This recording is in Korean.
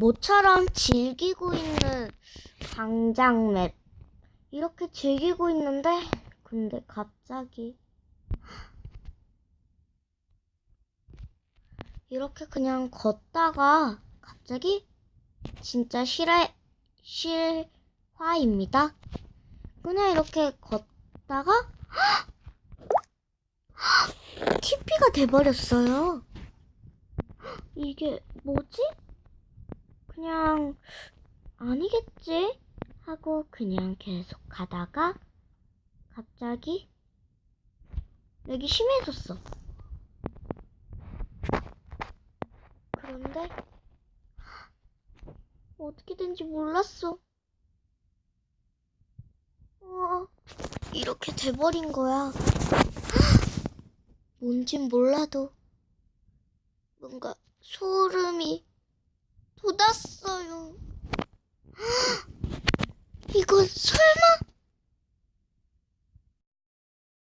모처럼 즐기고 있는 광장 맵. 이렇게 즐기고 있는데, 근데 갑자기. 이렇게 그냥 걷다가 갑자기 진짜 실화, 실화입니다. 그냥 이렇게 걷다가 TP가 돼버렸어요. 이게 뭐지? 그냥 아니겠지? 하고 그냥 계속 가다가 갑자기 렉이 심해졌어. 그런데 어떻게 된지 몰랐어. 어, 이렇게 돼버린 거야. 뭔진 몰라도 뭔가 소름이 돋았어요. 이건 설마